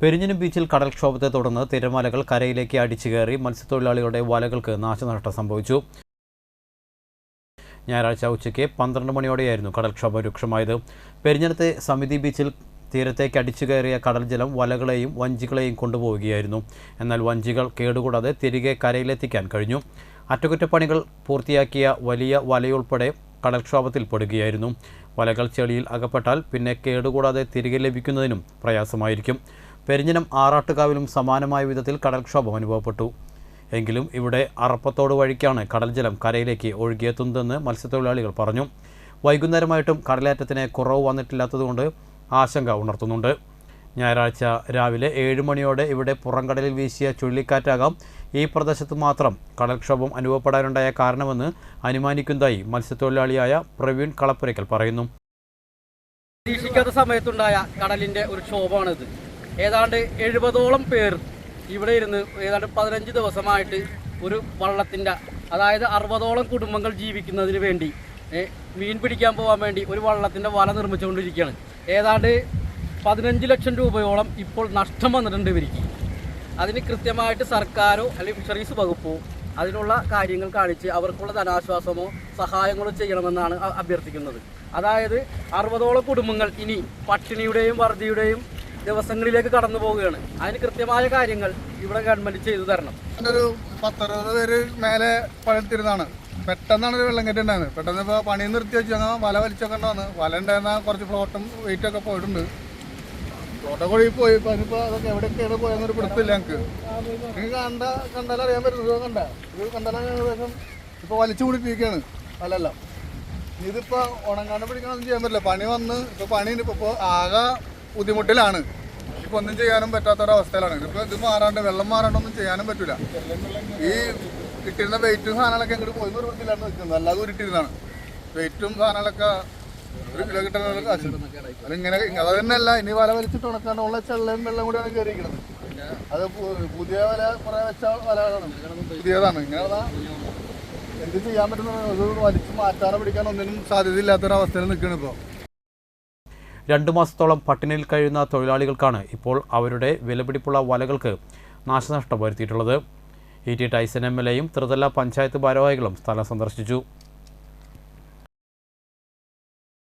പെരിഞ്ഞനം ബീച്ചിൽ കടൽക്ഷോഭത്തെ തുടർന്ന് തിരമാലകൾ കരയിലേക്ക് അടിച്ചു കയറി മത്സ്യത്തൊഴിലാളികളുടെ വലകൾക്ക് നാശനഷ്ടം സംഭവിച്ചു. ഞായറാഴ്ച ഉച്ചയ്ക്ക് പന്ത്രണ്ട് മണിയോടെയായിരുന്നു കടൽക്ഷോഭം രൂക്ഷമായത്. പെരിഞ്ഞനത്തെ സമിതി ബീച്ചിൽ തീരത്തേക്ക് അടിച്ചു കയറിയ കടൽജലം വലകളെയും വഞ്ചികളെയും കൊണ്ടുപോവുകയായിരുന്നു. എന്നാൽ വഞ്ചികൾ കേടുകൂടാതെ തിരികെ കരയിലെത്തിക്കാൻ കഴിഞ്ഞു. അറ്റകുറ്റപ്പണികൾ പൂർത്തിയാക്കിയ വലിയ വലയുൾപ്പെടെ കടൽക്ഷോഭത്തിൽ പെടുകയായിരുന്നു. വലകൾ ചെളിയിൽ അകപ്പെട്ടാൽ പിന്നെ കേടുകൂടാതെ തിരികെ ലഭിക്കുന്നതിനും പ്രയാസമായിരിക്കും. പെരിഞ്ഞനം ആറാട്ടുകാവിലും സമാനമായ വിധത്തിൽ കടൽക്ഷോഭം അനുഭവപ്പെട്ടു. എങ്കിലും ഇവിടെ അറപ്പത്തോട് വഴിക്കാണ് കടൽജലം കരയിലേക്ക് ഒഴുകിയെത്തുന്നതെന്ന് മത്സ്യത്തൊഴിലാളികൾ പറഞ്ഞു. വൈകുന്നേരമായിട്ടും കടലേറ്റത്തിന് കുറവ് വന്നിട്ടില്ലാത്തതുകൊണ്ട് ആശങ്ക ഉണർത്തുന്നുണ്ട്. ഞായറാഴ്ച രാവിലെ ഏഴ് മണിയോടെ ഇവിടെ പുറംകടലിൽ വീശിയ ചുഴലിക്കാറ്റാകാം. ഈ പ്രദേശത്ത് മാത്രം കടൽക്ഷോഭം അനുഭവപ്പെടാനുണ്ടായ കാരണമെന്ന് അനുമാനിക്കുന്നതായി മത്സ്യത്തൊഴിലാളിയായ പ്രവീൺ കളപ്പുരയ്ക്കൽ പറയുന്നു. പ്രതീക്ഷിക്കാത്ത സമയത്തുണ്ടായ കടലിന്റെ ഒരു ക്ഷോഭമാണിത്. ഏതാണ്ട് എഴുപതോളം പേർ ഇവിടെ ഇരുന്ന് ഏതാണ്ട് പതിനഞ്ച് ദിവസമായിട്ട് ഒരു വള്ളത്തിന്റെ അതായത് അറുപതോളം കുടുംബങ്ങൾ ജീവിക്കുന്നതിന് വേണ്ടി മീൻ പിടിക്കാൻ പോകാൻ വേണ്ടി ഒരു വള്ളത്തിന്റെ വല നിർമ്മിച്ചുകൊണ്ടിരിക്കുകയാണ്. ഏതാണ്ട് പതിനഞ്ച് ലക്ഷം രൂപയോളം ഇപ്പോൾ നഷ്ടം വന്നിട്ടുണ്ട് ഇവർക്ക്. അതിന് കൃത്യമായിട്ട് സർക്കാരോ അല്ലെങ്കിൽ ഫിഷറീസ് വകുപ്പോ അതിനുള്ള കാര്യങ്ങൾ കാണിച്ച് അവർക്കുള്ള ധനാശ്വാസമോ സഹായങ്ങളോ ചെയ്യണമെന്നാണ് അഭ്യർത്ഥിക്കുന്നത്. അതായത് അറുപതോളം കുടുംബങ്ങൾ ഇനി പട്ടിണിയുടെയും വറുതിയുടെയും ദിവസങ്ങളിലേക്ക് കടന്നു പോവുകയാണ്. അതിന് കൃത്യമായ കാര്യങ്ങൾ ഇവിടെ ഗവൺമെന്റ് ചെയ്തു തരണം. ഒരു പത്തറുപത് പേര് മേലെ പഴത്തിരുന്നാണ് പെട്ടെന്നാണ് ഒരു വെള്ളം കെട്ടി ഉണ്ടായത് പെട്ടെന്ന് ഇപ്പോൾ പണി നിർത്തി വെച്ച് ഞങ്ങൾ വല വലിച്ചൊക്കെ ഉണ്ടാന്ന് വല ഉണ്ടായിരുന്ന കുറച്ച് ഫ്ലോട്ടും വെയിറ്റ് ഒക്കെ പോയിട്ടുണ്ട്. ഫ്ലോട്ടൊക്കെ പോയി. ഇപ്പം അതിനിപ്പോ അതൊക്കെ എവിടെയൊക്കെയാണ് പോയെന്നൊരു പിടുത്തില്ല ഞങ്ങൾക്ക് നിങ്ങൾക്ക് കണ്ട കണ്ടാൽ അറിയാൻ പറ്റുന്നത് കണ്ട. ഇത് കണ്ടാൽ ഏകദേശം ഇപ്പോൾ വലിച്ചു കുടിപ്പിക്കുകയാണ് വലല്ല ഇതിപ്പോൾ ഉണങ്ങാണ്ട് പിടിക്കണമെന്ന് ചെയ്യാൻ പറ്റില്ല. പണി വന്ന് ഇപ്പോൾ പണി ഇപ്പോൾ ആകെ ബുദ്ധിമുട്ടിലാണ്. ഇപ്പൊ ഒന്നും ചെയ്യാനും പറ്റാത്തൊരവസ്ഥയിലാണ്. ഇതിപ്പോൾ ഇത് മാറാണ്ട് വെള്ളം മാറാണ്ടൊന്നും ചെയ്യാനും പറ്റില്ല ഈ ഇട്ടിരുന്ന വെയിറ്റും സാധനങ്ങളൊക്കെ അങ്ങോട്ട് പോയി നിർമ്മിച്ചില്ലാന്ന് നിൽക്കുന്നത് അല്ലാതെ ഉരുട്ടിരുന്നാണ് വെയിറ്റും സാധനങ്ങളൊക്കെ ഒരു കിലോ കിട്ടുന്ന കാശ്. ഇങ്ങനെ അത് തന്നെയല്ല ഇനി വല വലിച്ചിട്ട് ഉണക്കാണ്ട് ഉള്ള ചെള്ളയും വെള്ളം കൂടിയാണ് കയറിയിരിക്കുന്നത് അത് പുതിയ വല കുറേ വെച്ച വലകളാണ്. പുതിയതാണ്. ഇങ്ങനെ എന്ത് ചെയ്യാൻ പറ്റുന്ന വലിച്ചു മാറ്റാനോ പിടിക്കാനോ ഒന്നിനും സാധ്യതയില്ലാത്തൊരവസ്ഥയിൽ നിൽക്കുകയാണ് ഇപ്പോൾ രണ്ടു മാസത്തോളം പട്ടിണിയിൽ കഴിയുന്ന തൊഴിലാളികൾക്കാണ് ഇപ്പോൾ അവരുടെ വിലപിടിപ്പുള്ള വലകൾക്ക് നാശനഷ്ടം വരുത്തിയിട്ടുള്ളത്. E T Taison M L എയും ത്രിതല പഞ്ചായത്ത് ഭാരവാഹികളും സ്ഥലം സന്ദർശിച്ചു.